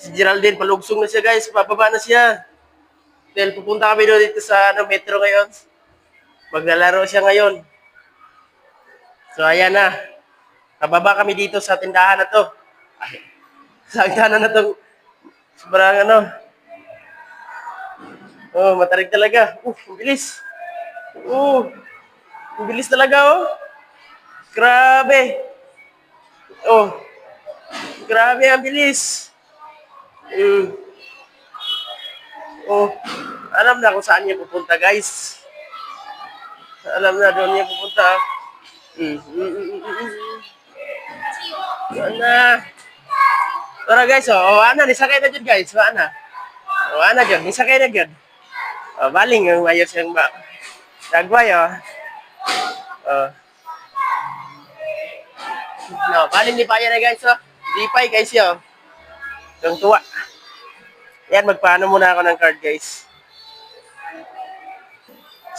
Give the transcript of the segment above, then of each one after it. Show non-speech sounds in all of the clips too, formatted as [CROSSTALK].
Si Geraldine, palugsong na siya guys. Pababa na siya. Dahil pupunta kami doon dito sa ano, metro ngayon. Maglalaro siya ngayon. So ayan na. Pababa kami dito sa tindahan na to. [LAUGHS] Sa tindahan na to. Sobrang ano. Oh, matarik talaga. Uh, ang bilis. Uh, ang bilis talaga oh. Grabe. Oh. Grabe ang bilis. Mm. Oh. Alam na kung saan niya pupunta, guys. Alam na doon niya pupunta. Mm. Mm, mm, mm, mm, mm. Yan na. Tara guys, oh, oh ana, nisakay na dyan guys, oh, ana. Oh, ana dyan, nisakay na dyan. Oh, baling yung ayos yung ba. Dagway, oh. Oh. No, baling ni Paya na guys, oh. Lipay guys, yo. Yung tuwa. Yan, magpaano muna ako ng card, guys.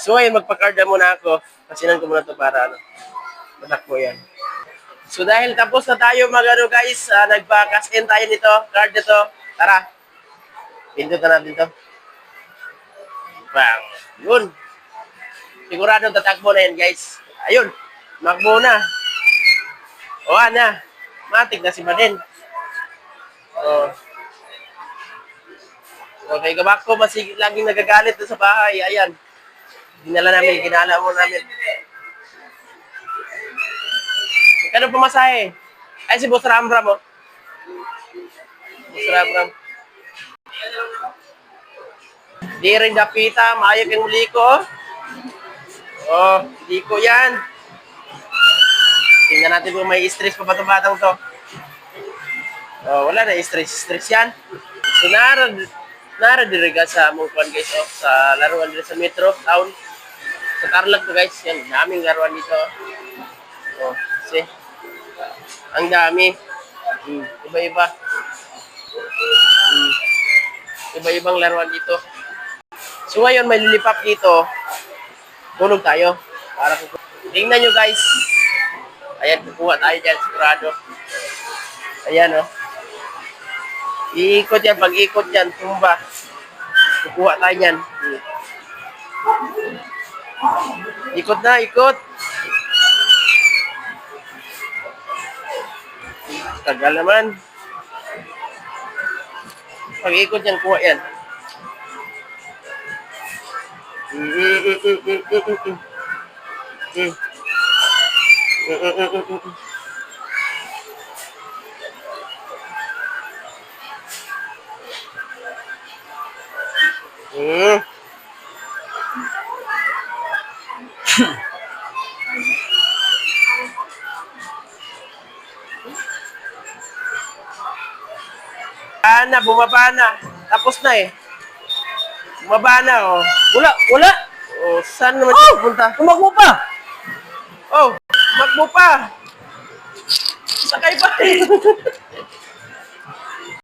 So, ayun, magpa-card na muna ako. Kasinan ko muna to para, ano, matakbo yan. So, dahil tapos na tayo magano guys, uh, nagpa-cash in tayo nito, card nito. Tara. Pindot na natin to. Bang. Yun. Sigurado tatakbo na yan, guys. Ayun. Makbo na. O, ana. Matik na si Maden. O. Okay, kabak ko, masig laging nagagalit sa bahay. Ayan. Dinala namin, ginala mo namin. Kano pumasahe? Ay, si Boss Ram Ram, oh. Boss Ram Ram. Di rin dapita, maayag yung liko. Oh, liko yan. Tingnan natin kung may stress pa ba itong batang to. Oh, wala na stress. Stress yan. So, nara, nara diriga sa Mungkwan guys, oh, sa laruan dito sa Metro Town. Sa Tarlac to guys, yan. Daming laruan dito. Oh, see? Ang dami. Hmm, iba-iba. Hmm. Iba-ibang laruan dito. So ngayon may lilipap dito. Tulog tayo. Para kuku- Tingnan nyo guys. Ayan, kukuha tayo dyan, sigurado. Ayan, oh. Iikot yan, pag ikot yan, tumba. Kukuha tayo yan. Ikot na, ikot. Tagal naman. Pag ikot yan, kuha yan. Mm, mm, mm, [CLEARS THROAT] Ana, bumaba na. Tapos na eh. Bumaba na, oh. Wala, wala. Oh, saan naman siya pupunta? Tumakbo pa. Oh, magbo pa. Sakay pa. [LAUGHS]